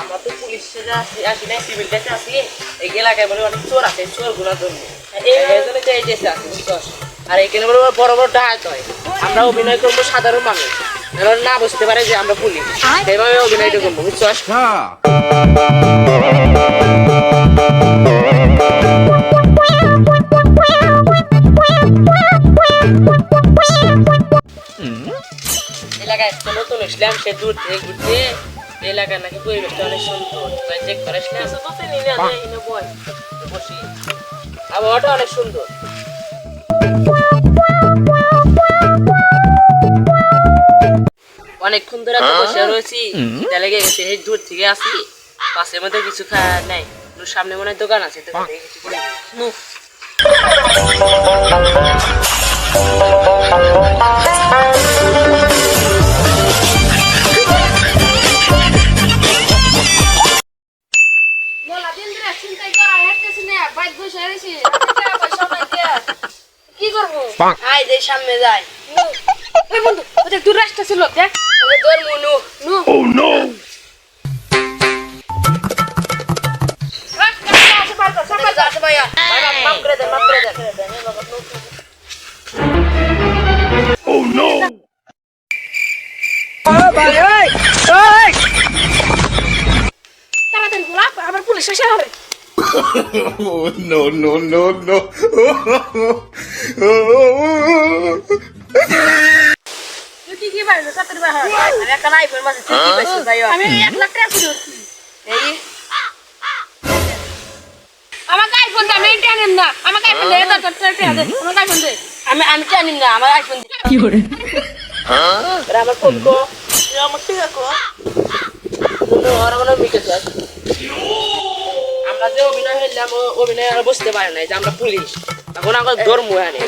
আমরা তো পুলিশ আসি আসি নাই সিভিল ড্রেসে আসি। এই এলাকায় বলে অনেক চোর আছে চোরগুলা ধরবো এই জন্য এই ড্রেসে আসি বুঝছস? আর এখানে বলে বড় বড় ডাকাত হয়। আমরা অভিনয় করব সাধারণ মানুষ। না বুঝতে পারে যে আমরা পুলিশ। সেইভাবে অভিনয়টা করব বুঝছস এলাকায় নতুন ইসলাম সে দূর থেকে ঘুরতে এলাকার নাকি পরিবেশটা অনেক সুন্দর। তাই চেক করে ইসলাম বসি। আবহাওয়াটা অনেক সুন্দর। অনেকক্ষণ ধরে বসে রয়েছি। খিদা লেগে গেছে এই দূর থেকে আসি। পাশের মধ্যে কিছু খাওয়া নাই। সামনে মনে হয় দোকান আছে দোকান থেকে কিছু নু আয় যে সামনে যায় ওই বন্ধু ওদের দূর রাস্তা ছিল দেখ। ওকে ধর মুনু নু মাফ করে দেন মাফ করে দেন তাড়াতাড়ি গোলাপ আবার পুলিশ এসে হবে। Oh, no, no, no, no. কি কি বাইরে হ। আমি একটা আইফোন পাইছি ভাইয়া আমি এক লাখ টাকা করে উঠছি। এই। আমাকে আইফোন দে আমি এটা আনিম না। আমাকে আইফোন দে এটা তোর টাকা দে আমাকে আইফোন দে। আমি আমি জানি না আমার আইফোন কি করে? আমার ফোন কো আমার ঠিক আছে নুনু আর কোনো আছে আমরা যে অভিনয় হইলাম ও অভিনয় আর বুঝতে পারে নাই যে আমরা পুলিশ। এখন আমরা ধর্ম আনে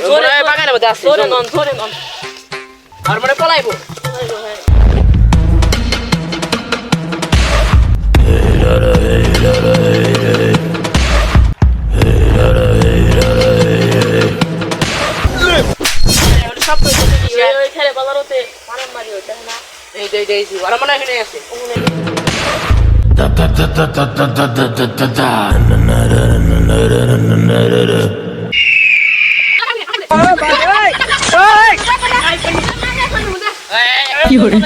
বাগানের মধ্যে আসছে ধরে। নন ধরে নন আর মানে পলাইবো। খেলে বলার হতে মারামারি হইতে না এই যে এই যে ওরা মনে হয় আছে। কি করে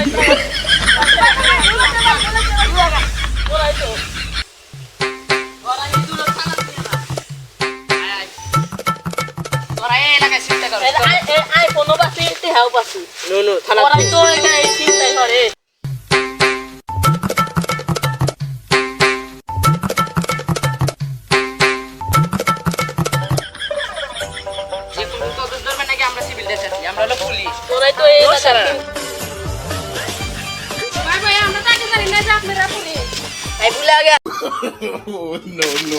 No, no, থানা তো এখানে চিন্তাই করে যে আমরা হলো পুলিশ। তোরাই তো এই ভাই ভাই আমরা তাকে জানি না যে আপনারা পুলিশ। এই ভুলে আগে Oh, no, no.